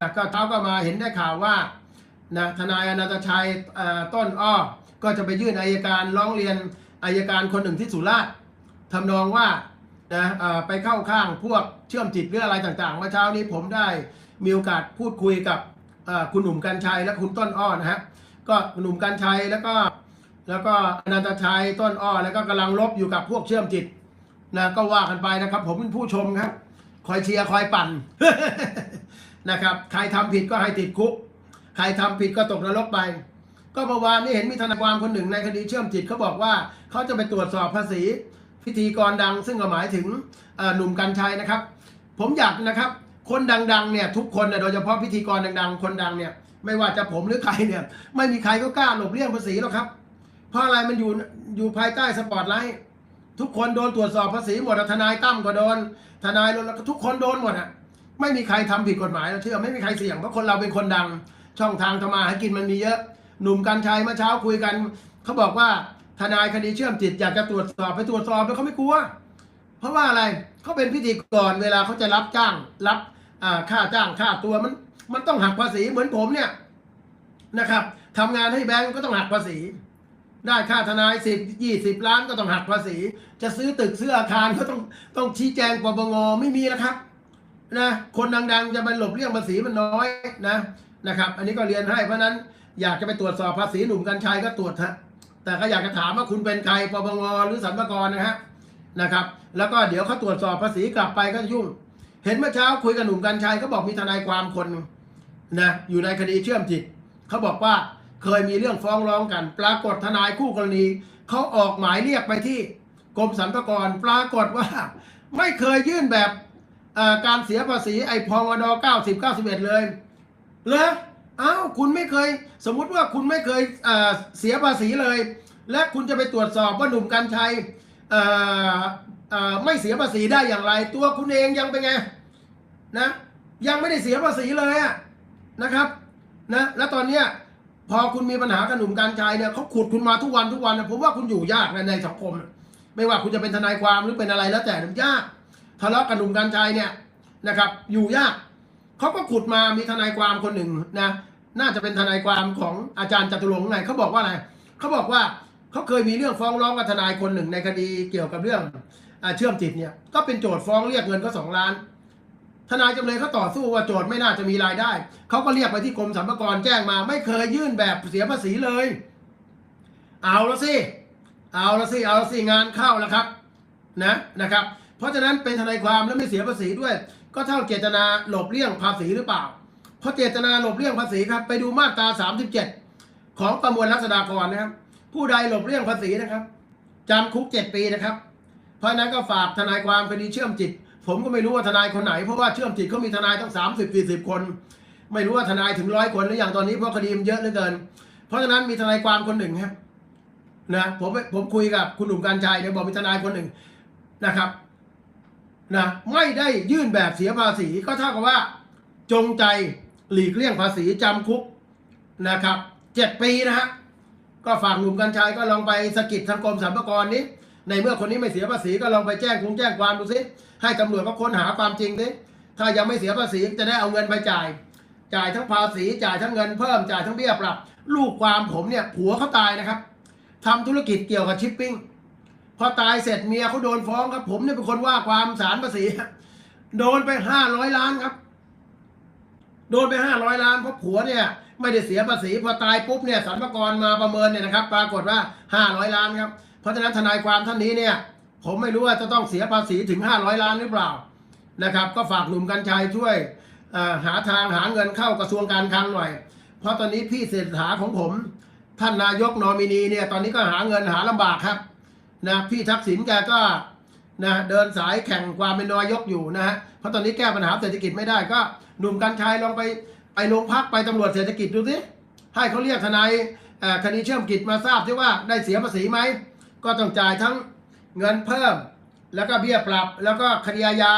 ก็เขาก็มาเห็นได้ข่าวว่านะทนายอนันตชัยต้นอ้อก็จะไปยื่นอายการร้องเรียนอายการคนหนึ่งที่สุราษฎร์ทำนองว่านะไปเข้าข้างพวกเชื่อมจิตหรืออะไรต่างๆเมื่อเช้านี้ผมได้มีโอกาสพูดคุยกับคุณหนุ่มกัญชัยและคุณต้นอ้อนะฮะก็หนุ่มกัญชัยแล้วก็แล้วก็อนันตชัยต้นอ้อแล้วก็กำลังลบอยู่กับพวกเชื่อมจิตนะก็ว่ากันไปนะครับ ผมเป็นผู้ชมครับ คอยเชียร์คอยปั่น นะครับ ใครทำผิดก็ให้ติดคุก ใครทำผิดก็ตกนรกไป ก็เมื่อวานนี้เห็นมีทนายความคนหนึ่งในคดีเชื่อมจิตเขาบอกว่าเขาจะไปตรวจสอบภาษีพิธีกรดัง ซึ่งก็หมายถึงหนุ่มกัญชัยนะครับ ผมอยากนะครับคนดังๆเนี่ยทุกคนโดยเฉพาะพิธีกรดัง ๆ คนดังเนี่ยไม่ว่าจะผมหรือใครเนี่ยไม่มีใครก็กล้าหลบเลี่ยงภาษีหรอกครับ เพราะอะไรมันอยู่อยู่ภายใต้สปอตไลท์ทุกคนโดนตรวจสอบภาษีหมดทนายตั้มก็โดน ทนายรณรงค์ทุกคนโดนหมดอะ ไม่มีใครทำผิดกฎหมายเราเชื่อไม่มีใครเสี่ยงเพราะคนเราเป็นคนดังช่องทางทำมาหากินมันมีเยอะ หนุ่มกัญชัยเมื่อเช้าคุยกันเขาบอกว่าทนายคดีเชื่อมจิตอยากจะตรวจสอบไปตรวจสอบแล้วเขาไม่กลัว เพราะว่าอะไรเขาเป็นพิธีกรเวลาเขาจะรับจ้างรับค่าจ้างค่าตัวมันมันต้องหักภาษีเหมือนผมเนี่ยนะครับทำงานให้แบงก์ก็ต้องหักภาษี ได้ค่าทนายสิบยี่สิบล้านก็ต้องหักภาษี จะซื้อตึกซื้ออาคารก็ต้องต้องชี้แจงปปงไม่มีแล้วครับ นะคนดังๆจะไปหลบเลี่ยงภาษีมันน้อยนะนะครับ อันนี้ก็เรียนให้เพราะนั้นอยากจะไปตรวจสอบภาษีหนุ่มกัญชัยก็ตรวจฮะแต่ก็อยากจะถามว่าคุณเป็นใครปปงหรือสรรพากรนะฮะนะครับ แล้วก็เดี๋ยวเขาตรวจสอบภาษีกลับไปก็ยุ่ง เห็นเมื่อเช้าคุยกับหนุ่มกัญชัยเขาบอกมีทนายความคนนะอยู่ในคดีเชื่อมจิตเขาบอกว่าเคยมีเรื่องฟ้องร้องกัน ปรากฏทนายคู่กรณีเขาออกหมายเรียกไปที่กรมสรรพากรปรากฏว่า ไม่เคยยื่นแบบ การเสียภาษีไอพองด90 91เลยเหรออ้าวคุณไม่เคย สมมุติว่าคุณไม่เคยเเสียภาษีเลย และคุณจะไปตรวจสอบว่าหนุ่มกัญชัยไม่เสียภาษีได้อย่างไร ตัวคุณเองยังเป็นไงนะยังไม่ได้เสียภาษีเลยอะนะครับนะแล้วตอนเนี้ยพอคุณมีปัญหากับหนุ่มกัญชัยเนี่ยเขาขุดคุณมาทุกวันทุกวันนะผมว่าคุณอยู่ยากนในสังคม ไม่ว่าคุณจะเป็นทนายความหรือเป็นอะไรแล้วแต่ยาก ทะเลาะกับหนุ่มกัญชัยเนี่ยนะครับ อยู่ยากเขาก็ขุดมามีทนายความคนหนึ่งนะน่าจะเป็นทนายความของอาจารย์จตุรงค์ไงเขาบอกว่าอะไรเขาบอกว่าเขาเคยมีเรื่องฟ้องร้องกับทนายคนหนึ่งในคดีเกี่ยวกับเรื่องอเชื่อมจิตเนี่ยก็เป็นโจทย์ฟ้องเรียกเงินก็สองล้านทนายจำเลยเขาต่อสู้ว่าโจทย์ไม่น่าจะมีรายได้ เขาก็เรียกไปที่กรมสรรพากรแจ้งมา ไม่เคยยื่นแบบเสียภาษีเลย เอาละสิ เอาละสิ เอาละสิงานเข้าแล้วครับ นะนะครับ เพราะฉะนั้นเป็นทนายความแล้วไม่เสียภาษีด้วย ก็เท่าเจตนาหลบเลี่ยงภาษีหรือเปล่า เพราะเจตนาหลบเลี่ยงภาษีครับ ไปดูมาตรา 37 ของประมวลรัษฎากรนะครับ ผู้ใดหลบเลี่ยงภาษีนะครับจำคุก 7 ปีนะครับ เพราะฉะนั้นก็ฝากทนายความคดีเชื่อมจิต ผมก็ไม่รู้ว่าทนายคนไหน เพราะว่าเชื่อมจิตเขามีทนายตั้ง 30 40 คน ไม่รู้ว่าทนายถึงร้อยคนหรืออย่างตอนนี้เพราะคดีมันเยอะเหลือเกิน เพราะฉะนั้นมีทนายความคนหนึ่งครับนะผมผมคุยกับคุณหนุ่มกัญชัยเนี่ยบอกมีทนายคนหนึ่งนะครับ นะไม่ได้ยื่นแบบเสียภาษีก็เท่ากับว่า จงใจหลีกเลี่ยงภาษีจำคุกนะครับเจ็ดปีนะฮะก็ฝากหนุ่มกัญชัยก็ลองไปสะกิดทางกรมสรรพากรนี้ ในเมื่อคนนี้ไม่เสียภาษีก็ลองไปแจ้งคุงแจ้งความดูสิให้ตำรวจก็ค้นหาความจริงสิถ้ายังไม่เสียภาษีจะได้เอาเงินไปจ่าย จ่ายทั้งภาษีจ่ายทั้งเงินเพิ่มจ่ายทั้งเบี้ยปรับ ลูกความผมเนี่ยผัวเขาตายนะครับทำธุรกิจเกี่ยวกับชิปปิ้ง พอตายเสร็จเมียเขาโดนฟ้องครับ ผมเนี่ยเป็นคนว่าความสารภาษีโดนไปห้าร้อยล้านครับ โดนไปห้าร้อยล้านเพราะผัวเนี่ย ไม่ได้เสียภาษีพอตายปุ๊บเนี่ยสรรพากรมาประเมินเนี่ยนะครับ ปรากฏว่าห้าร้อยล้านครับเพราะฉะนั้นทนายความท่านนี้เนี่ย ผมไม่รู้ว่าจะต้องเสียภาษีถึงห้าร้อยล้านหรือเปล่านะครับ ก็ฝากหนุ่มกัญชัยช่วยหาทางหาเงินเข้ากระทรวงการคลังหน่อย เพราะตอนนี้พี่เศรษฐาของผม ท่านนายกนอมินีเนี่ย ตอนนี้ก็หาเงินหาลำบากครับ นะพี่ทักษิณแกก็นะเดินสายแข่งความเป็นนายกอยู่นะฮะเพราะตอนนี้แก้ปัญหาเศรษฐกิจไม่ได้ก็หนุ่มกัญชัยลองไปไปโรงพักไปตำรวจเศรษฐกิจดูสิให้เขาเรียกทนายคดีเชื่อมกิจมาทราบที่ว่าได้เสียภาษีไหมก็ต้องจ่ายทั้งเงินเพิ่ม แล้วก็เบี้ยปรับ แล้วก็คดีอาญา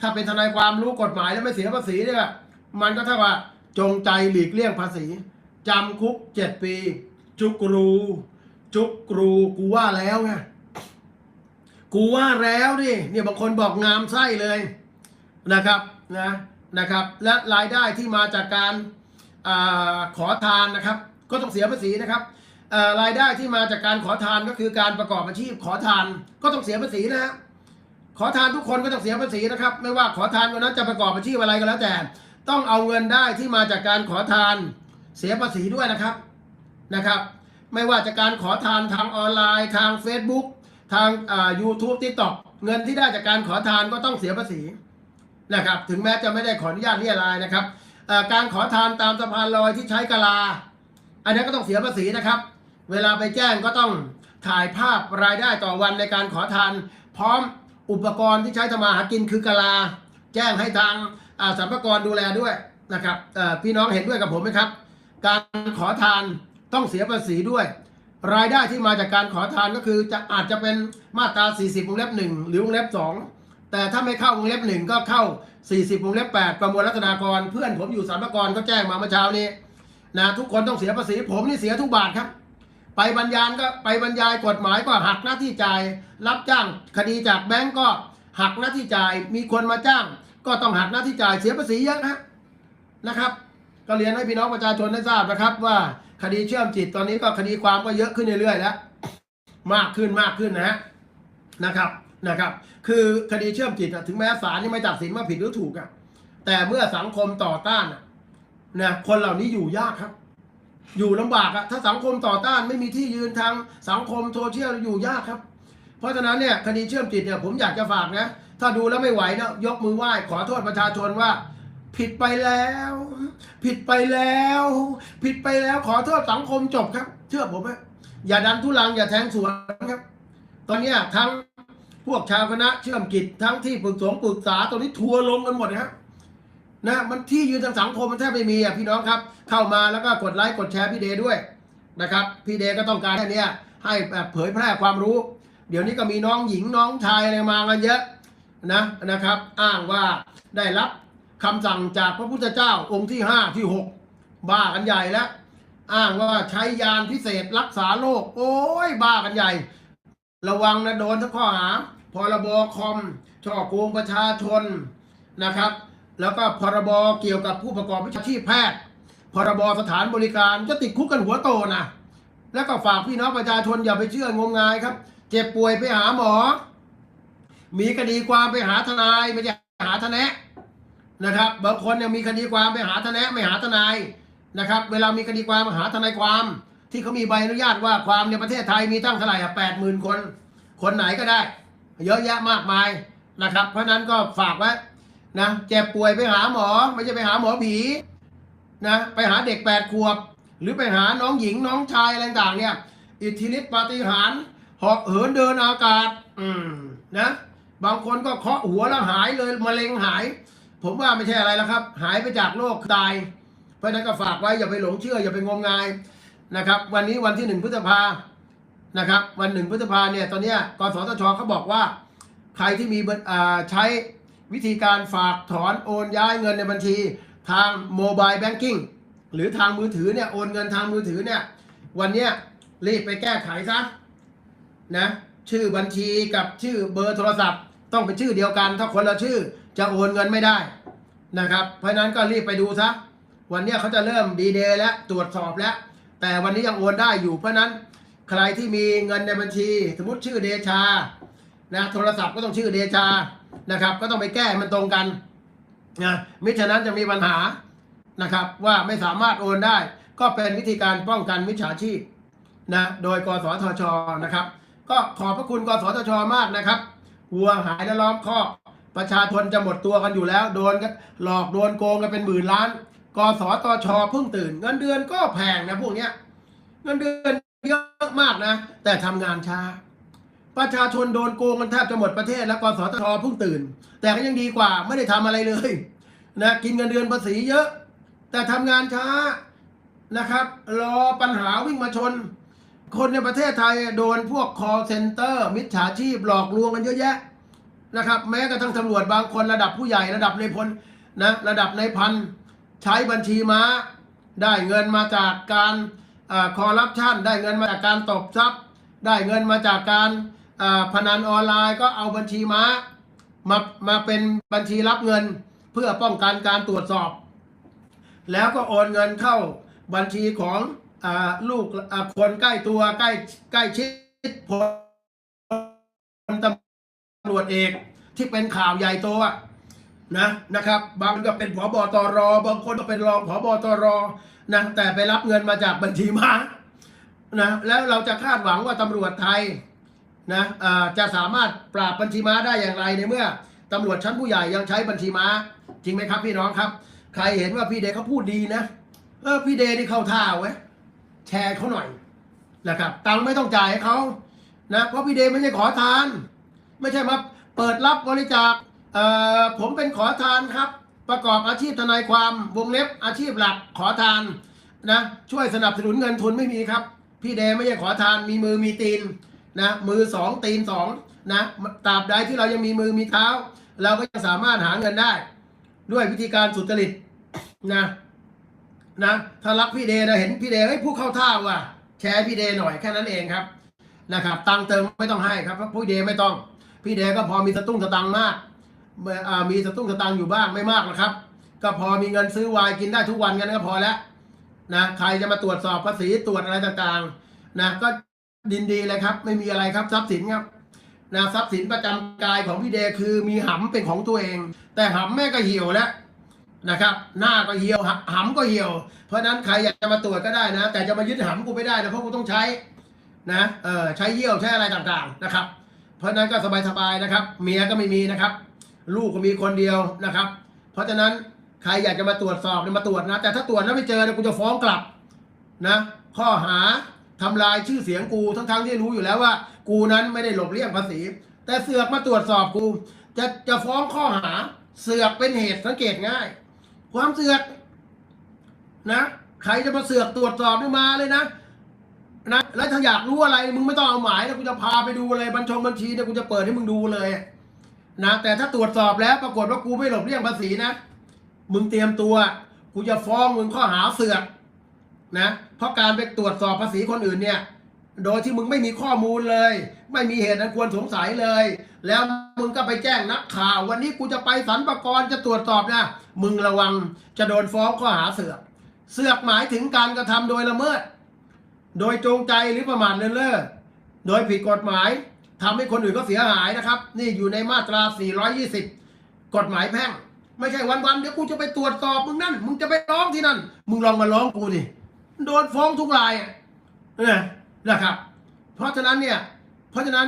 ถ้าเป็นทนายความรู้กฎหมายแล้วไม่เสียภาษีเนี่ยมันก็เท่ากับจงใจหลีกเลี่ยงภาษีจำคุกเจ็ดปี จุกรู จุกรูกูว่าแล้วไงกูว่าแล้วดิเนี่ยบางคนบอกงามไส้เลยนะครับนะนะครับ และรายได้ที่มาจากการอาขอทานนะครับ ก็ต้องเสียภาษีนะครับรายได้ที่มาจากการขอทานก็คือการประกอบอาชีพขอทานก็ต้องเสียภาษีนะฮะขอทานทุกคนก็ต้องเสียภาษีนะครับ ไม่ว่าขอทานคนนั้นจะประกอบอาชีพอะไรก็แล้วแต่ ต้องเอาเงินได้ที่มาจากการขอทานเสียภาษีด้วยนะครับนะครับ ไม่ว่าจะการขอทานทางออนไลน์ทาง Facebook ทางยูทูบทิกตอกเงินที่ได้จากการขอทานก็ต้องเสียภาษีนะครับถึงแม้จะไม่ได้ขออนุญาตเรียรายนะครับการขอทานตามสะพานลอยที่ใช้กะลา อันนี้ก็ต้องเสียภาษีนะครับ เวลาไปแจ้งก็ต้องถ่ายภาพรายได้ต่อวันในการขอทาน พร้อมอุปกรณ์ที่ใช้ทำมาหากินคือกะลา แจ้งให้ทางอ่าสรรพากรดูแลด้วยนะครับพี่น้องเห็นด้วยกับผมไหมครับ การขอทาน ต้องเสียภาษีด้วย รายได้ที่มาจากการขอทานก็คือจะอาจจะเป็นมาตรา 40วงเล็บ1หรือวงเล็บ 2 แต่ถ้าไม่เข้าวงเล็บ 1 ก็เข้า 40วงเล็บ 8 ประมวลรัษฎากร เพื่อนผมอยู่สรรพากรก็แจ้งมาเมื่อเช้านี้นะทุกคนต้องเสียภาษีผมนี่เสียทุกบาทครับ ไปบรรยายก็ไปบรรยายกฎหมายก็หักหน้าที่จ่าย รับจ้างคดีจากแบงก์ก็หักหน้าที่จ่าย มีคนมาจ้าง ก็ต้องหักหน้าที่จ่ายเสียภาษีเยอะนะนะครับ ก็เรียนให้พี่น้องประชาชนได้ทราบนะครับ ว่าคดีเชื่อมจิตตอนนี้ก็คดีความก็เยอะขึ้นเรื่อยๆแล้วมากขึ้นมากขึ้นนะฮะนะครับนะครับ คือคดีเชื่อมจิตถึงแม้ศาลนี่ไม่ตัดสินว่าผิดหรือถูกอะแต่เมื่อสังคมต่อต้านนะคนเหล่านี้อยู่ยากครับ อยู่ลำบากอะถ้าสังคมต่อต้านไม่มีที่ยืนทางสังคมโซเชียลอยู่ยากครับ เพราะฉะนั้นเนี่ยคดีเชื่อมจิตเนี่ยผมอยากจะฝากนะ ถ้าดูแล้วไม่ไหวนะยกมือไหว้ขอโทษประชาชนว่า ผิดไปแล้ว ผิดไปแล้ว ผิดไปแล้วขอโทษสังคมจบครับ เชื่อผมไหมอย่าดันทุลังอย่าแทงสวนครับ ตอนนี้ทั้งพวกชาวคณะเชื่อมกิจทั้งที่ปรึกสงปรึกษาตอนนี้ทัวร์ลงกันหมดนะครับนะมันที่ยืนทางสังคมมันแทบไม่มีอะพี่น้องครับ เข้ามาแล้วก็กดไลค์กดแชร์พี่เดย์ด้วยนะครับ พี่เดย์ก็ต้องการแค่เนี้ยให้แบบเผยแพร่ความรู้ เดี๋ยวนี้ก็มีน้องหญิงน้องชายอะไรมากันเยอะนะนะครับ อ้างว่าได้รับ คำสั่งจากพระพุทธเจ้าองค์ที่ห้าที่หกบ้ากันใหญ่แล้วอ้างว่าใช้ยานพิเศษรักษาโรคโอ้ยบ้ากันใหญ่ ระวังนะโดนทั้งข้อหาพรบคอมช่อโกงประชาชนนะครับ แล้วก็พรบเกี่ยวกับผู้ประกอบวิชาชีพแพทย์ พรบสถานบริการจะติดคุกกันหัวโตนะแล้วก็ฝากพี่น้องประชาชนอย่าไปเชื่องมงายครับ เจ็บป่วยไปหาหมอ มีคดีความไปหาทนายไม่ใช่หาทนาย นะครับ บางคนเนี่ยมีคดีความไปหาทนายไม่หาทนายนะครับ เวลามีคดีความหาทนายความ ที่เขามีใบอนุญาตว่าความในประเทศไทยมีตั้งเท่าไหร่อะแปดหมื่นคน คนไหนก็ได้ เยอะแยะมากมายนะครับ เพราะนั้นก็ฝากไว้นะเจ็บป่วยไปหาหมอไม่ใช่ไปหาหมอผีนะไปหาเด็กแปดขวบ หรือไปหาน้องหญิงน้องชายอะไรต่างเนี่ยอิทธิฤทธิปาฏิหาริย์หาะเหินเดินอากาศ อืมนะ บางคนก็เคาะหัวแล้วหายเลยมะเร็งหาย ผมว่าไม่ใช่อะไรแล้วครับ หายไปจากโรคตาย เพราะนั้นก็ฝากไว้อย่าไปหลงเชื่อ อย่าไปงมงายนะครับ วันนี้วันที่หนึ่งพฤษภานะครับ วันหนึ่งพฤษภาเนี่ยตอนนี้กสทชเขาบอกว่า ใครที่มีบัญอ่าใช้วิธีการฝากถอนโอนย้ายเงินในบัญชีทางโมบายแบงกิ้งหรือทางมือถือเนี่ยโอนเงินทางมือถือเนี่ยวันนี้รีบไปแก้ไขซะนะชื่อบัญชีกับชื่อเบอร์โทรศัพท์ ต้องเป็นชื่อเดียวกัน ถ้าคนละชื่อ จะโอนเงินไม่ได้นะครับ เพราะนั้นก็รีบไปดูซะวันนี้เขาจะเริ่มดีเดย์แล้วตรวจสอบแล้ว แต่วันนี้ยังโอนได้อยู่ เพราะนั้นใครที่มีเงินในบัญชี สมมติชื่อเดชานะโทรศัพท์ก็ต้องชื่อเดชานะครับ ก็ต้องไปแก้มันตรงกันนะมิฉะนั้นจะมีปัญหานะครับว่าไม่สามารถโอนได้ ก็เป็นวิธีการป้องกันมิจฉาชีพนะโดยกสทชนะครับ ก็ขอบพระคุณกสทชมากนะครับวัวหายและล้อมคอก ประชาชนจะหมดตัวกันอยู่แล้ว โดนหลอกโดนโกงกันเป็นหมื่นล้านกสทชเพิ่งตื่น เงินเดือนก็แพงนะพวกเนี้ย เงินเดือนเยอะมากนะ แต่ทำงานช้า ประชาชนโดนโกงกันแทบจะหมดประเทศ แล้วกสทชเพิ่งตื่น แต่ก็ยังดีกว่าไม่ได้ทำอะไรเลยนะกินเงินเดือนภาษีเยอะ แต่ทำงานช้านะครับ รอปัญหาวิ่งมาชน คนในประเทศไทยโดนพวก call center มิจฉาชีพหลอกลวงกันเยอะแยะ นะครับ แม้กระทั่งตำรวจบางคนระดับผู้ใหญ่ระดับในพลนะระดับในพันใช้บัญชีม้า ได้เงินมาจากการคอร์รัปชันได้เงินมาจากการตบทรัพย์ ได้เงินมาจากการพนันออนไลน์ก็เอาบัญชีม้ามามาเป็นบัญชีรับเงินเพื่อป้องกันการตรวจสอบ แล้วก็โอนเงินเข้าบัญชีของอลูกคนใกล้ตัวใกล้ใกล้ชิดพลำรวจเอกที่เป็นข่าวใหญ่โตอะนะนะครับ บางก็เป็นผบตร บางคนก็เป็นรองผบตรนะแต่ไปรับเงินมาจากบัญชีม้านะแล้วเราจะคาดหวังว่าตำรวจไทยนะอ่าจะสามารถปราบบัญชีม้าได้อย่างไรในเมื่อตำรวจชั้นผู้ใหญ่ยังใช้บัญชีม้า จริงไหมครับพี่น้องครับ ใครเห็นว่าพี่เดชเขาพูดดีนะเออพี่เดชนี่เข้าท่าไว้ยแชร์เขาหน่อยนะครับตังค์ไม่ต้องจ่ายให้เขานะเพราะพี่เดชไม่ใช่ขอทาน ไม่ใช่มาเปิดรับบริจาคเอ่อผมเป็นขอทานครับ ประกอบอาชีพทนายความวงเล็บอาชีพหลักขอทานนะช่วยสนับสนุนเงินทุนไม่มีครับ พี่เดชไม่ใช่ขอทานมีมือมีตีนนะมือสองตีนสองนะตราบใดที่เรายังมีมือมีเท้า เราก็ยังสามารถหาเงินได้ ด้วยวิธีการสุจริตนะนะถ้ารักพี่เดย์นะเห็นพี่เดย์เฮ้ผู้เข้าท่าว่ะแชร์พี่เดย์หน่อยแค่นั้นเองครับนะครับตังเติมไม่ต้องให้ครับเพราะพี่เดย์ไม่ต้อง พี่เดย์ก็พอมีสตุ้งสตังมากมีสตุ้งสตังอยู่บ้างไม่มากหรอกครับ ก็พอมีเงินซื้อไวน์กินได้ทุกวันกันก็พอแล้วนะใครจะมาตรวจสอบภาษีตรวจอะไรต่างๆนะก็ดินดีเลยครับ ไม่มีอะไรครับทรัพย์สินครับนะทรัพย์สินประจำกายของพี่เดย์คือมีหำเป็นของตัวเอง แต่หำแม่ก็เหี่ยวแล้วนะครับ หน้าก็เหี่ยวหำก็เหี่ยว เพราะนั้นใครอยากจะมาตรวจก็ได้นะ แต่จะมายึดหำกูไม่ได้นะเพราะกูต้องใช้นะเออใช้เยี่ยวใช้อะไรต่างๆนะครับ ราะนั้นก็สบายๆนะครับ เมียก็ไม่มีนะครับ ลูกก็มีคนเดียวนะครับ เพราะฉะนั้นใครอยากจะมาตรวจสอบเนี่ยมาตรวจนะ แต่ถ้าตรวจแล้วไม่เจอเนี่ยกูจะฟ้องกลับนะ ข้อหาทำลายชื่อเสียงกูทั้งๆที่รู้อยู่แล้วว่า กูนั้นไม่ได้หลบเลี่ยงภาษี แต่เสือกมาตรวจสอบกู จะจะฟ้องข้อหาเสือกเป็นเหตุสังเกตง่าย ความเสือกนะ ใครจะมาเสือกตรวจสอบนี่มาเลยนะ นะแล้วถ้าอยากรู้อะไรมึงไม่ต้องเอาหมายนะกูจะพาไปดูเลยบัญชงบัญชีเนี่ยกูจะเปิดให้มึงดูเลยนะแต่ถ้าตรวจสอบแล้วปรากฏว่ากูไม่หลบเลี่ยงภาษีนะมึงเตรียมตัว กูจะฟ้องมึงข้อหาเสือกนะเพราะการไปตรวจสอบภาษีคนอื่นเนี่ย โดยที่มึงไม่มีข้อมูลเลย ไม่มีเหตุอันควรสงสัยเลย แล้วมึงก็ไปแจ้งนักข่าว วันนี้กูจะไปสรรพากรจะตรวจสอบนะมึงระวังจะโดนฟ้องข้อหาเสือก เสือกหมายถึงการกระทำโดยละเมิด โดยจงใจหรือประมาทเลินเล่อโดยผิดกฎหมายทำให้คนอื่นก็เสียหายนะครับ นี่อยู่ในมาตรา 420 กฎหมายแพ่ง ไม่ใช่วันๆเดี๋ยวกูจะไปตรวจสอบมึงนั่น มึงจะไปร้องที่นั่น มึงลองมาร้องกูดิโดนฟ้องทุกรายเนี่ยนะครับ เพราะฉะนั้นเนี่ย เพราะฉะนั้น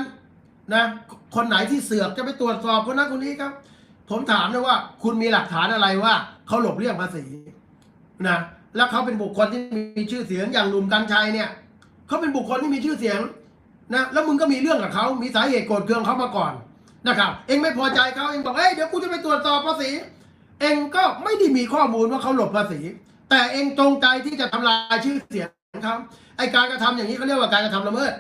นะ คนไหนที่เสือกจะไปตรวจสอบคนนั้นคนนี้ครับ ผมถามนะว่า คุณมีหลักฐานอะไรว่าเขาหลบเลี่ยงภาษีนะ แล้วเขาเป็นบุคคลที่มีชื่อเสียงอย่างหนุ่มกัญชัยเนี่ยเขาเป็นบุคคลที่มีชื่อเสียงนะแล้วมึงก็มีเรื่องกับเขามีสาเหตุโกรธเคืองเขามาก่อนนะครับเองไม่พอใจเขาเองบอกเอ้ยเดี๋ยวกูจะไปตรวจสอบภาษี เองก็ไม่ได้มีข้อมูลว่าเขาหลบภาษี แต่เองจงใจที่จะทำลายชื่อเสียงเขาไอการกระทำอย่างนี้เขาเรียกว่าการกระทำละเมิด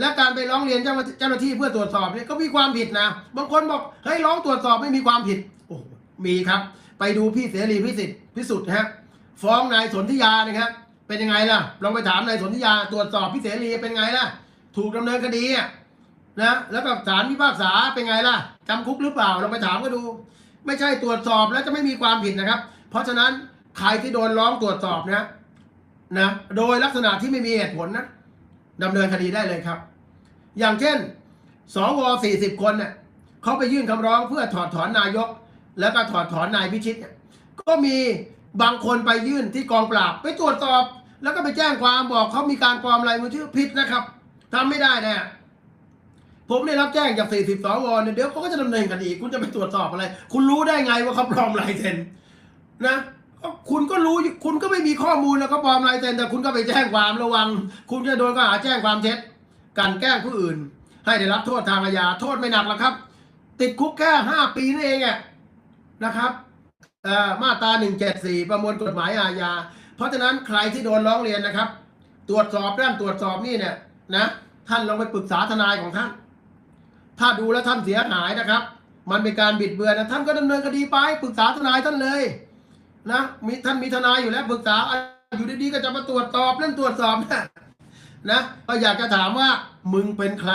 และการไปร้องเรียนเจ้าหน้าเจ้าหน้าที่เพื่อตรวจสอบเนี่ยก็มีความผิดนะ บางคนบอกเฮ้ยร้องตรวจสอบไม่มีความผิดโอ้โหมีครับ ไปดูพี่เสรีพิสิทธิ์พิสุทธิ์นะฮะ ฟ้องนายสนธิยานะครับ เป็นยังไงล่ะ ลองไปถามนายสนธิยาตรวจสอบพี่เสรีเป็นไงล่ะ ถูกดำเนินคดีนะแล้วก็ศาลพิพากษาเป็นไงล่ะจำคุกหรือเปล่าลองไปถามก็ดู ไม่ใช่ตรวจสอบแล้วจะไม่มีความผิดนะครับ เพราะฉะนั้นใครที่โดนร้องตรวจสอบนะนะโดยลักษณะที่ไม่มีเหตุผลนะดำเนินคดีได้เลยครับ อย่างเช่นสว40คนเนี่ยเขาไปยื่นคำร้องเพื่อถอดถอนนายก แล้วก็ถอดถอนนายพิชิตเนี่ยก็มี บางคนไปยื่นที่กองปราบ ไปตรวจสอบ แล้วก็ไปแจ้งความบอกเขามีการปลอมลายมือชื่อผิดนะครับทำไม่ได้แนะผมได้รับแจ้งจาก 40สวเนี่ยเดี๋ยวเขาก็จะดำเนินคดีคุณจะไปตรวจสอบอะไร คุณรู้ได้ไงว่าเขาปลอมลายเซ็นนะก็คุณก็รู้คุณก็ไม่มีข้อมูลแล้วก็ปลอมลายเซ็นแต่คุณก็ไปแจ้งความระวัง คุณจะโดนข้อหาแจ้งความเท็จกันแกล้งผู้อื่น ให้ได้รับโทษทางอาญาโทษไม่หนักหรอกครับ ติดคุกแค่ห้าปีนั่นเองอะนะครับ มาตรา 174 ประมวลกฎหมายอาญา เพราะฉะนั้นใครที่โดนร้องเรียนนะครับ ตรวจสอบด้านตรวจสอบนี่เนี่ยนะท่านลองไปปรึกษาทนายของท่าน ถ้าดูแล้วท่านเสียหายนะครับ มันเป็นการบิดเบือนนะท่านก็ดำเนินคดีไปปรึกษาทนายท่านเลยนะมีท่านมีทนายอยู่แล้วปรึกษาอะอยู่ดีๆก็จะมาตรวจสอบเรื่องตรวจสอบนะนะก็อยากจะถามว่ามึงเป็นใคร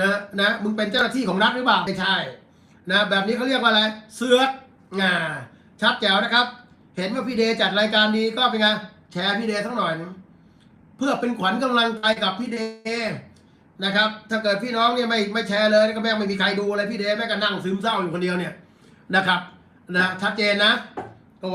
นะนะมึงเป็นเจ้าหน้าที่ของรัฐหรือเปล่าไม่ใช่นะแบบนี้เขาเรียกว่าอะไรเสือก อ่าชัดแจ๋วนะครับ เห็นว่าพี่เดย์จัดรายการดีก็เป็นไงแชร์พี่เดย์สักหน่อยนึงเพื่อเป็นขวัญกำลังใจกับพี่เดย์นะครับ ถ้าเกิดพี่น้องเนี่ยไม่ไม่แชร์เลยก็แม่ไม่มีใครดูเลยพี่เดย์แม่ก็นั่งซึมเศร้าอยู่คนเดียวเนี่ยนะครับนะชัดเจนนะ